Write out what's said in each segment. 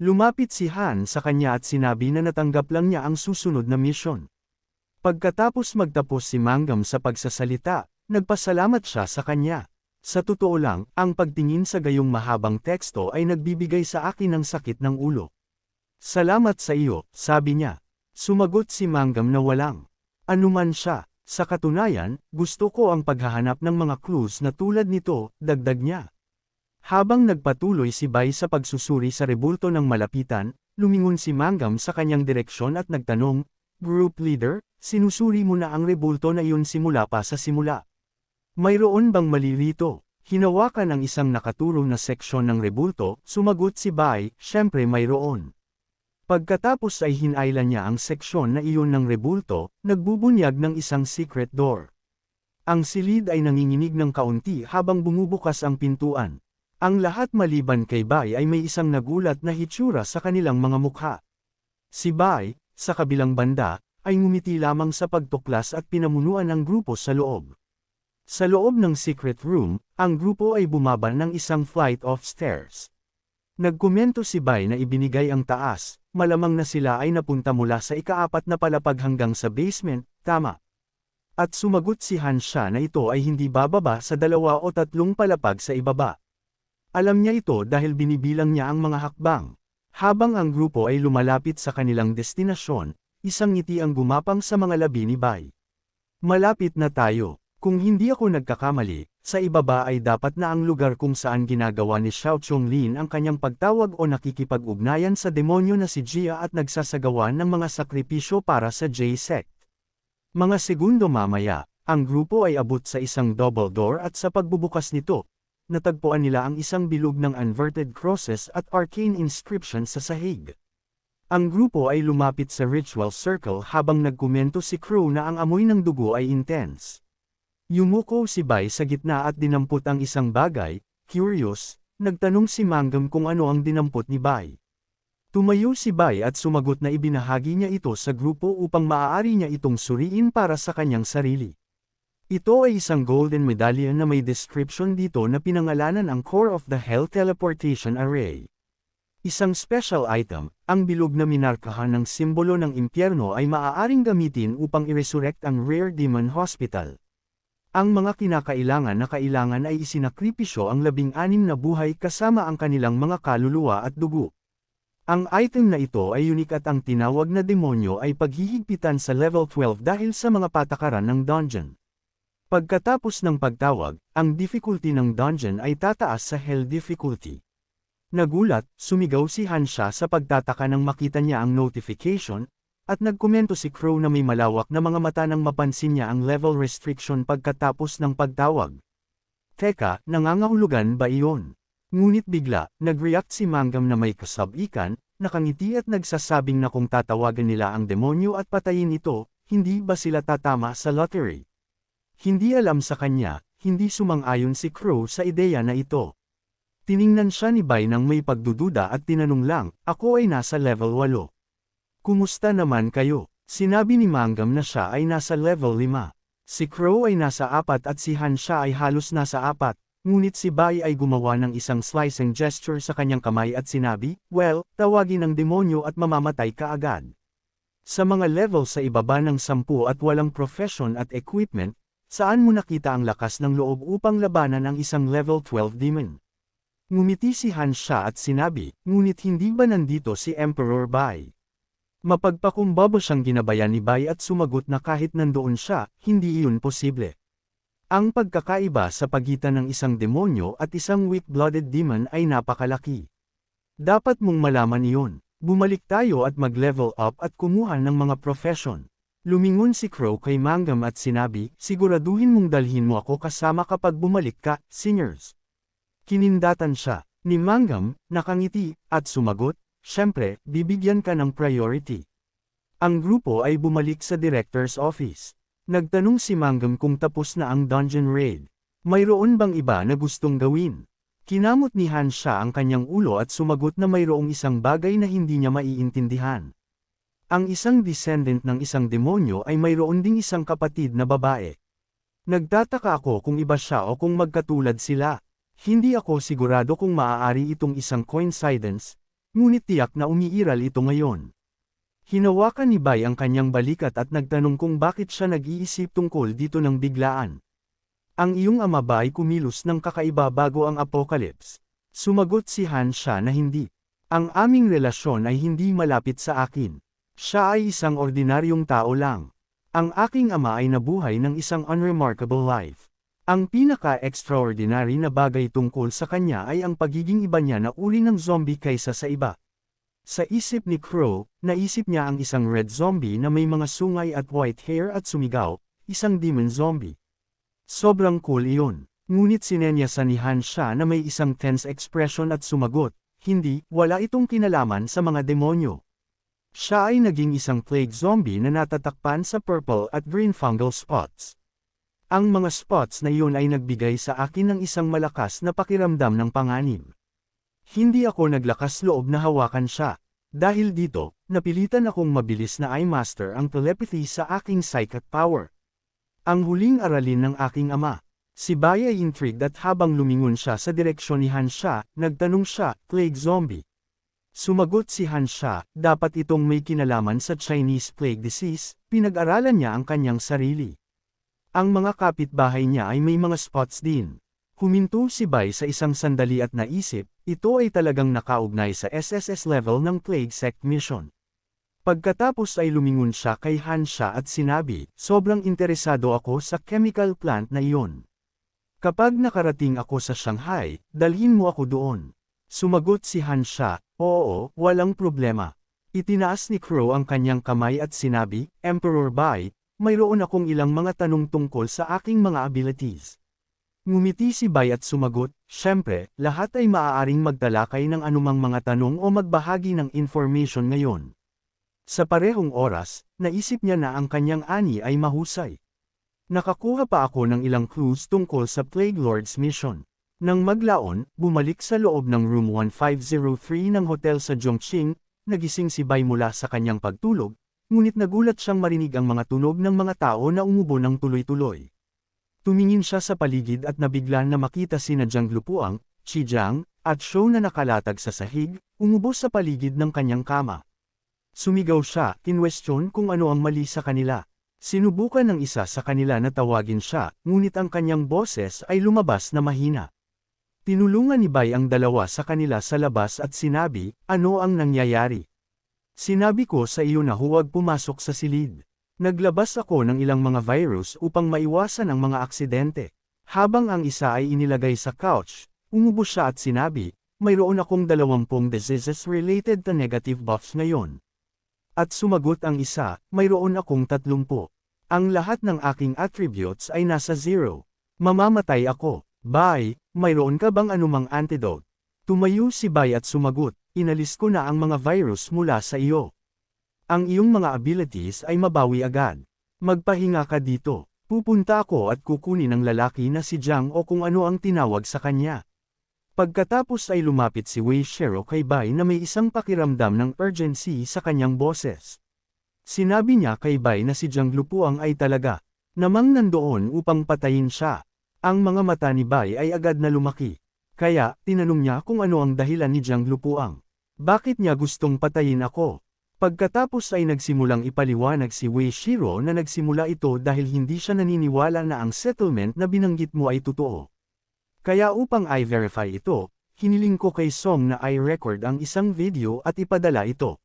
Lumapit si Han sa kanya at sinabi na natanggap lang niya ang susunod na mission. Pagkatapos magtapos si Mangam sa pagsasalita, nagpasalamat siya sa kanya. Sa totoo lang, ang pagtingin sa gayong mahabang teksto ay nagbibigay sa akin ng sakit ng ulo. Salamat sa iyo, sabi niya. Sumagot si Mangam na walang. Anuman siya, sa katunayan, gusto ko ang paghahanap ng mga clues na tulad nito, dagdag niya. Habang nagpatuloy si Bai sa pagsusuri sa rebulto ng malapitan, lumingon si Mangam sa kanyang direksyon at nagtanong, Group Leader, sinusuri mo na ang rebulto na iyon simula pa sa simula. Mayroon bang mali? Hinawakan ang isang nakaturong na seksyon ng rebulto, sumagot si Bai, syempre mayroon. Pagkatapos ay hinailan niya ang seksyon na iyon ng rebulto, nagbubunyag ng isang secret door. Ang silid ay nanginginig ng kaunti habang bumubukas ang pintuan. Ang lahat maliban kay Bai ay may isang nagulat na hitsura sa kanilang mga mukha. Si Bai, sa kabilang banda, ay ngumiti lamang sa pagtuklas at pinamunuan ang grupo sa loob. Sa loob ng secret room, ang grupo ay bumaba ng isang flight of stairs. Nagkomento si Bai na ibinigay ang taas, malamang na sila ay napunta mula sa ikaapat na palapag hanggang sa basement, tama. At sumagot si Han siya na ito ay hindi bababa sa dalawa o tatlong palapag sa ibaba. Alam niya ito dahil binibilang niya ang mga hakbang. Habang ang grupo ay lumalapit sa kanilang destinasyon, isang ngiti ang gumapang sa mga labi ni Bai. Malapit na tayo. Kung hindi ako nagkakamali, sa ibaba ay dapat na ang lugar kung saan ginagawa ni Xiao Chonglin ang kanyang pagtawag o nakikipag-ugnayan sa demonyo na si Jia at nagsasagawa ng mga sakripisyo para sa J-sect. Mga segundo mamaya, ang grupo ay abot sa isang double door at sa pagbubukas nito, natagpuan nila ang isang bilog ng inverted crosses at arcane inscription sa sahig. Ang grupo ay lumapit sa ritual circle habang nagkomento si Crow na ang amoy ng dugo ay intense. Yumuko si Bai sa gitna at dinampot ang isang bagay, curious, nagtanong si Mangam kung ano ang dinampot ni Bai. Tumayo si Bai at sumagot na ibinahagi niya ito sa grupo upang maaari niya itong suriin para sa kanyang sarili. Ito ay isang golden medallion na may description dito na pinangalanan ang Core of the Hell Teleportation Array. Isang special item, ang bilog na minarkahan ng simbolo ng impyerno ay maaaring gamitin upang i-resurrect ang Rare Demon Hospital. Ang mga kinakailangan na kailangan ay isinakripisyo ang labing-anim na buhay kasama ang kanilang mga kaluluwa at dugo. Ang item na ito ay unique at ang tinawag na demonyo ay paghihigpitan sa level 12 dahil sa mga patakaran ng dungeon. Pagkatapos ng pagtawag, ang difficulty ng dungeon ay tataas sa hell difficulty. Nagulat, sumigaw si Hansha sa pagtataka nang makita niya ang notification, at nagkomento si Crow na may malawak na mga mata nang mapansin niya ang level restriction pagkatapos ng pagtawag. Teka, nangangahulugan ba iyon? Ngunit bigla, nag-react si Mangam na may kasabikan, nakangiti at nagsasabing na kung tatawagan nila ang demonyo at patayin ito, hindi ba sila tatama sa lottery? Hindi alam sa kanya, hindi sumang-ayon si Crow sa ideya na ito. Tiningnan siya ni Bai nang may pagdududa at tinanong lang, ako ay nasa level 8. Kumusta naman kayo? Sinabi ni Mangam na siya ay nasa level 5. Si Crow ay nasa 4 at si Han siya ay halos nasa 4, ngunit si Bai ay gumawa ng isang slicing gesture sa kanyang kamay at sinabi, well, tawagin ang demonyo at mamamatay ka agad. Sa mga level sa ibaba ng 10 at walang profession at equipment, saan mo nakita ang lakas ng loob upang labanan ang isang level 12 demon? Ngumiti si Han siya at sinabi, ngunit hindi ba nandito si Emperor Bai? Mapagpakumbaba siyang ginabayan ni Bai at sumagot na kahit nandoon siya, hindi iyon posible. Ang pagkakaiba sa pagitan ng isang demonyo at isang weak-blooded demon ay napakalaki. Dapat mong malaman iyon. Bumalik tayo at mag-level up at kumuha ng mga profession. Lumingon si Crow kay Mangam at sinabi, siguraduhin mong dalhin mo ako kasama kapag bumalik ka, singers. Kinindatan siya, ni Mangam, nakangiti, at sumagot, Siyempre, bibigyan ka ng priority. Ang grupo ay bumalik sa director's office. Nagtanong si Mangam kung tapos na ang dungeon raid. Mayroon bang iba na gustong gawin? Kinamot ni Han siya ang kanyang ulo at sumagot na mayroong isang bagay na hindi niya maiintindihan. Ang isang descendant ng isang demonyo ay mayroon ding isang kapatid na babae. Nagtataka ako kung iba siya o kung magkatulad sila. Hindi ako sigurado kung maaari itong isang coincidence, ngunit tiyak na umiiral ito ngayon. Hinawakan ni Bai ang kanyang balikat at nagtanong kung bakit siya nag-iisip tungkol dito ng biglaan. Ang iyong ama ba ay kumilos ng kakaiba bago ang apocalypse? Sumagot si Han siya na hindi. Ang aming relasyon ay hindi malapit sa akin. Siya ay isang ordinaryong tao lang. Ang aking ama ay nabuhay ng isang unremarkable life. Ang pinaka-extraordinary na bagay tungkol sa kanya ay ang pagiging iba niya na uri ng zombie kaysa sa iba. Sa isip ni Crow, naisip niya ang isang red zombie na may mga sungay at white hair at sumigaw, isang demon zombie. Sobrang cool iyon. Ngunit sinenyasan ni Han siya na may isang tense expression at sumagot, hindi, wala itong kinalaman sa mga demonyo. Siya ay naging isang plague zombie na natatakpan sa purple at green fungal spots. Ang mga spots na iyon ay nagbigay sa akin ng isang malakas na pakiramdam ng panganib. Hindi ako naglakas loob na hawakan siya. Dahil dito, napilitan akong mabilis na i-master ang telepathy sa aking psychic power. Ang huling aralin ng aking ama. Si Bai ay intrigued at habang lumingon siya sa direksyon ni Han Sha, nagtanong siya, Plague Zombie. Sumagot si Han Sha, dapat itong may kinalaman sa Chinese plague disease, pinag-aralan niya ang kanyang sarili. Ang mga kapitbahay niya ay may mga spots din. Huminto si Bai sa isang sandali at naisip, ito ay talagang nakaugnay sa SSS level ng Plague Sect Mission. Pagkatapos ay lumingon siya kay Han Sha at sinabi, sobrang interesado ako sa chemical plant na iyon. Kapag nakarating ako sa Shanghai, dalhin mo ako doon. Sumagot si Han Sha, oo, walang problema. Itinaas ni Crow ang kanyang kamay at sinabi, Emperor Bai, mayroon akong ilang mga tanong tungkol sa aking mga abilities. Ngumiti si Bay at sumagot, syempre, lahat ay maaaring magtalakay ng anumang mga tanong o magbahagi ng information ngayon. Sa parehong oras, naisip niya na ang kanyang ani ay mahusay. Nakakuha pa ako ng ilang clues tungkol sa Plague Lord's mission. Nang maglaon, bumalik sa loob ng room 1503 ng hotel sa Zhongqing, nagising si Bay mula sa kanyang pagtulog, ngunit nagulat siyang marinig ang mga tunog ng mga tao na umubo ng tuloy-tuloy. Tumingin siya sa paligid at nabigla na makita sina Jiang Lupuang, Chi Jiang, at Shou na nakalatag sa sahig, umubo sa paligid ng kanyang kama. Sumigaw siya, kinwestiyon kung ano ang mali sa kanila. Sinubukan ng isa sa kanila na tawagin siya, ngunit ang kanyang boses ay lumabas na mahina. Tinulungan ni Bai ang dalawa sa kanila sa labas at sinabi, ano ang nangyayari? Sinabi ko sa iyo na huwag pumasok sa silid. Naglabas ako ng ilang mga virus upang maiwasan ang mga aksidente. Habang ang isa ay inilagay sa couch, umubo siya at sinabi, mayroon akong dalawampung diseases related to negative buffs ngayon. At sumagot ang isa, mayroon akong tatlumpo. Ang lahat ng aking attributes ay nasa zero. Mamamatay ako. Bye, mayroon ka bang anumang antidote? Tumayo si Bai at sumagot, inalis ko na ang mga virus mula sa iyo. Ang iyong mga abilities ay mabawi agad. Magpahinga ka dito. Pupunta ako at kukunin ang lalaki na si Jiang o kung ano ang tinawag sa kanya. Pagkatapos ay lumapit si Wei Shero kay Bai na may isang pakiramdam ng urgency sa kanyang boses. Sinabi niya kay Bai na si Jiang Lupuang ay talaga, namang nandoon upang patayin siya. Ang mga mata ni Bai ay agad na lumaki. Kaya, tinanong niya kung ano ang dahilan ni Jiang Lupuang. Bakit niya gustong patayin ako? Pagkatapos ay nagsimulang ipaliwanag si Wei Shiro na nagsimula ito dahil hindi siya naniniwala na ang settlement na binanggit mo ay totoo. Kaya upang i-verify ito, hiniling ko kay Song na i-record ang isang video at ipadala ito.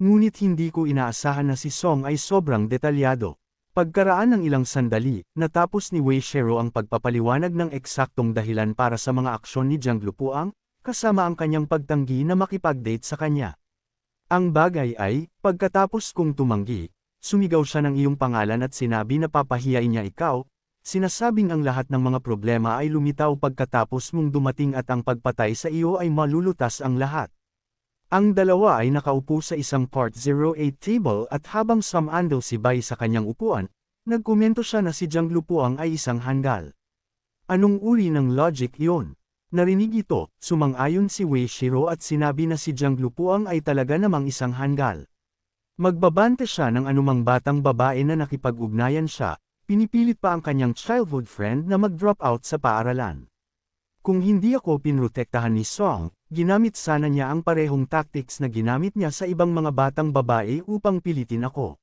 Ngunit hindi ko inaasahan na si Song ay sobrang detalyado. Pagkaraan ng ilang sandali, natapos ni Wei Shero ang pagpapaliwanag ng eksaktong dahilan para sa mga aksyon ni Jiang Lupuang, kasama ang kanyang pagtanggi na makipag-date sa kanya. Ang bagay ay, pagkatapos kong tumanggi, sumigaw siya ng iyong pangalan at sinabi na papahiyain niya ikaw, sinasabing ang lahat ng mga problema ay lumitaw pagkatapos mong dumating at ang pagpatay sa iyo ay malulutas ang lahat. Ang dalawa ay nakaupo sa isang Part 08 table at habang samandal si Bai sa kanyang upuan, nagkomento siya na si Jiang Lupuang ay isang hanggal. Anong uri ng logic iyon? Narinig ito, sumang-ayon si Wei Shiro at sinabi na si Jiang Lupuang ay talaga namang isang hanggal. Magbabante siya ng anumang batang babae na nakipag-ugnayan siya, pinipilit pa ang kanyang childhood friend na mag-drop out sa paaralan. Kung hindi ako pinrotektahan ni Song, ginamit sana niya ang parehong tactics na ginamit niya sa ibang mga batang babae upang pilitin ako.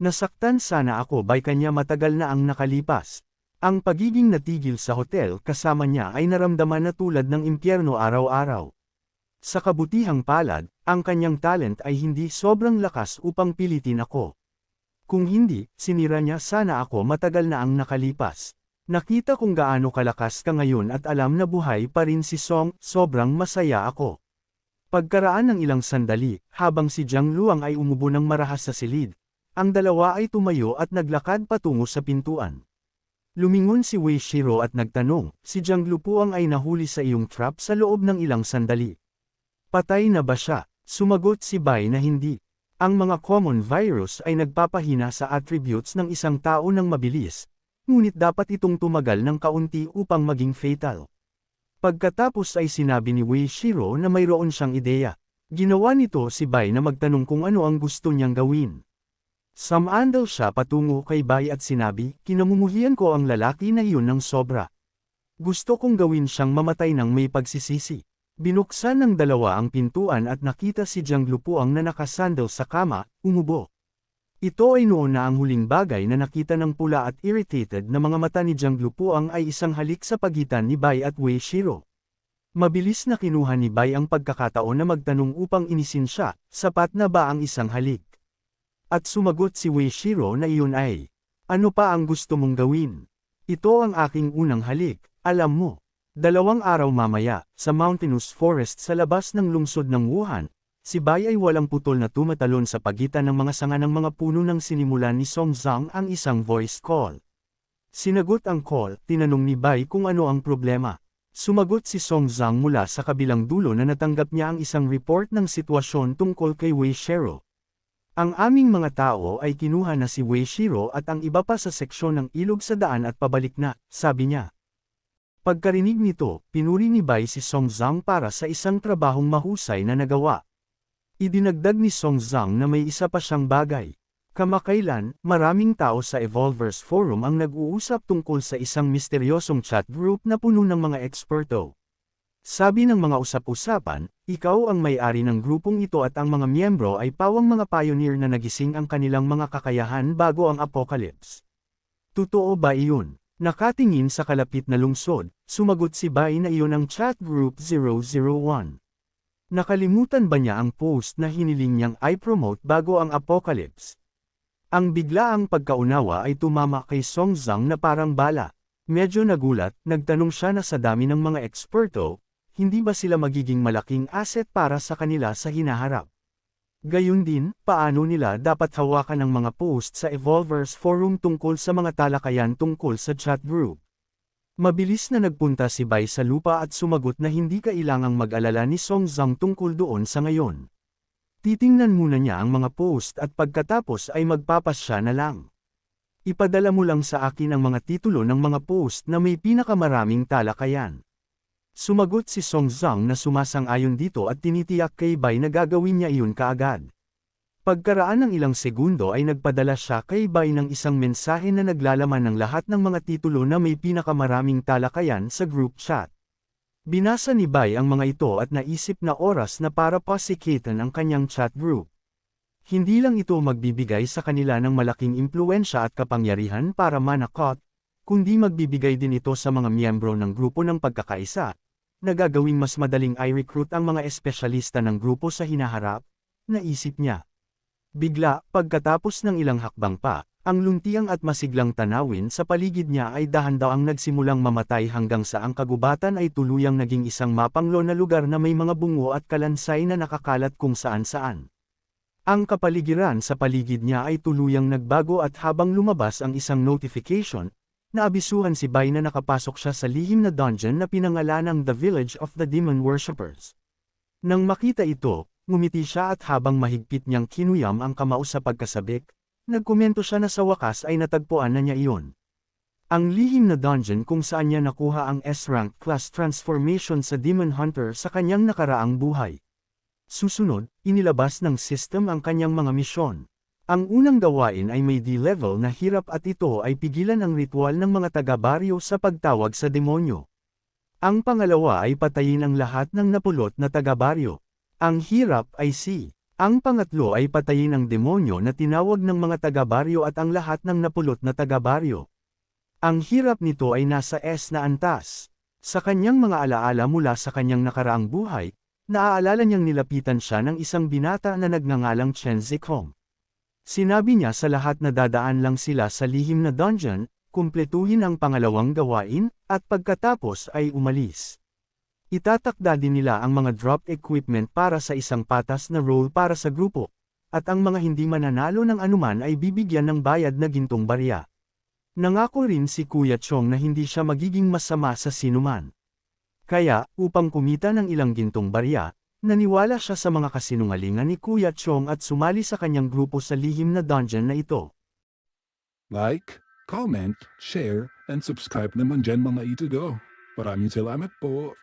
Nasaktan sana ako by kanya matagal na ang nakalipas. Ang pagiging natigil sa hotel kasama niya ay naramdaman na tulad ng impyerno araw-araw. Sa kabutihang palad, ang kanyang talent ay hindi sobrang lakas upang pilitin ako. Kung hindi, sinira niya sana ako matagal na ang nakalipas. Nakita kung gaano kalakas ka ngayon at alam na buhay pa rin si Song, sobrang masaya ako. Pagkaraan ng ilang sandali, habang si Jiang Luang ay umubo ng marahas sa silid, ang dalawa ay tumayo at naglakad patungo sa pintuan. Lumingon si Wei Shiro at nagtanong, si Jiang Lupuang ay nahuli sa iyong trap sa loob ng ilang sandali. Patay na ba siya? Sumagot si Bai na hindi. Ang mga common virus ay nagpapahina sa attributes ng isang tao ng mabilis, ngunit dapat itong tumagal ng kaunti upang maging fatal. Pagkatapos ay sinabi ni Wei Shiro na mayroon siyang ideya. Ginawa nito si Bai na magtanong kung ano ang gusto niyang gawin. Samandal siya patungo kay Bay at sinabi, kinamumuhian ko ang lalaki na iyon ng sobra. Gusto kong gawin siyang mamatay ng may pagsisisi. Binuksan ng dalawa ang pintuan at nakita si Jiang Lupuang na nakasandal sa kama, umubo. Ito ay noon na ang huling bagay na nakita ng pula at irritated na mga mata ni Jiang Lupuang ay isang halik sa pagitan ni Bai at Wei Shiro. Mabilis na kinuha ni Bai ang pagkakataon na magtanong upang inisin siya, sapat na ba ang isang halik? At sumagot si Wei Shiro na iyon ay, ano pa ang gusto mong gawin? Ito ang aking unang halik, alam mo. Dalawang araw mamaya, sa mountainous forest sa labas ng lungsod ng Wuhan, si Bai ay walang putol na tumatalon sa pagitan ng mga sanga ng mga puno nang sinimulan ni Song Zhang ang isang voice call. Sinagot ang call, tinanong ni Bai kung ano ang problema. Sumagot si Song Zhang mula sa kabilang dulo na natanggap niya ang isang report ng sitwasyon tungkol kay Wei Shero. Ang aming mga tao ay kinuha na si Wei Shiro at ang iba pa sa seksyon ng ilog sa daan at pabalik na, sabi niya. Pagkarinig nito, pinuri ni Bai si Song Zhang para sa isang trabahong mahusay na nagawa. Idinagdag ni Song Zhang na may isa pa siyang bagay. Kamakailan, maraming tao sa Evolvers Forum ang nag-uusap tungkol sa isang misteryosong chat group na puno ng mga eksperto. Sabi ng mga usap-usapan, ikaw ang may-ari ng grupong ito at ang mga miyembro ay pawang mga pioneer na nagising ang kanilang mga kakayahan bago ang apocalypse. Totoo ba iyon? Nakatingin sa kalapit na lungsod, sumagot si Bai na iyon ang chat group 001. Nakalimutan ba niya ang post na hiniling niyang i-promote bago ang apocalypse? Ang biglaang pagkaunawa ay tumama kay Song Zhang na parang bala. Medyo nagulat, nagtanong siya na sa dami ng mga eksperto, hindi ba sila magiging malaking asset para sa kanila sa hinaharap? Gayun din, paano nila dapat hawakan ang mga post sa Evolvers Forum tungkol sa mga talakayan tungkol sa chat group? Mabilis na nagpunta si Bai sa lupa at sumagot na hindi kailangang mag-alala ni Song Zhang tungkol doon sa ngayon. Titingnan muna niya ang mga post at pagkatapos ay magpapasya na lang. Ipadala mo lang sa akin ang mga titulo ng mga post na may pinakamaraming talakayan. Sumagot si Song Zhang na sumasang-ayon dito at tinitiyak kay Bai na gagawin niya iyon kaagad. Pagkaraan ng ilang segundo ay nagpadala siya kay Bai ng isang mensahe na naglalaman ng lahat ng mga titulo na may pinakamaraming talakayan sa group chat. Binasa ni Bai ang mga ito at naisip na oras na para pasikitan ang kanyang chat group. Hindi lang ito magbibigay sa kanila ng malaking impluensya at kapangyarihan para manakot, kundi magbibigay din ito sa mga miyembro ng grupo ng pagkakaisa, nagagawing mas madaling i-recruit ang mga espesyalista ng grupo sa hinaharap, naisip niya. Bigla, pagkatapos ng ilang hakbang pa, ang luntiang at masiglang tanawin sa paligid niya ay dahan daw ang nagsimulang mamatay hanggang sa ang kagubatan ay tuluyang naging isang mapanglo na lugar na may mga bungo at kalansay na nakakalat kung saan-saan. Ang kapaligiran sa paligid niya ay tuluyang nagbago at habang lumabas ang isang notification, naabisuhan si Bai na nakapasok siya sa lihim na dungeon na pinangalanang The Village of the Demon Worshippers. Nang makita ito, ngumiti siya at habang mahigpit niyang kinuyam ang kamao sa pagkasabik, nagkomento siya na sa wakas ay natagpuan na niya iyon. Ang lihim na dungeon kung saan niya nakuha ang S-rank class transformation sa Demon Hunter sa kanyang nakaraang buhay. Susunod, inilabas ng system ang kanyang mga misyon. Ang unang gawain ay may D-level na hirap at ito ay pigilan ang ritual ng mga taga-baryo sa pagtawag sa demonyo. Ang pangalawa ay patayin ang lahat ng napulot na taga-baryo. Ang hirap ay C. Ang pangatlo ay patayin ang demonyo na tinawag ng mga taga-baryo at ang lahat ng napulot na taga-baryo. Ang hirap nito ay nasa S na antas. Sa kanyang mga alaala mula sa kanyang nakaraang buhay, naaalala niyang nilapitan siya ng isang binata na nagngangalang Chen Zikong. Sinabi niya sa lahat na dadaan lang sila sa lihim na dungeon, kumpletuhin ang pangalawang gawain, at pagkatapos ay umalis. Itatakda din nila ang mga drop equipment para sa isang patas na role para sa grupo, at ang mga hindi mananalo ng anuman ay bibigyan ng bayad na gintong barya. Nangako rin si Kuya Chong na hindi siya magiging masama sa sinuman. Kaya, upang kumita ng ilang gintong barya, naniwala siya sa mga kasinungalingan ni Kuya Chong at sumali sa kanyang grupo sa lihim na dungeon na ito. Like, comment, share, and subscribe naman dyan mga ito go. Maraming salamat po.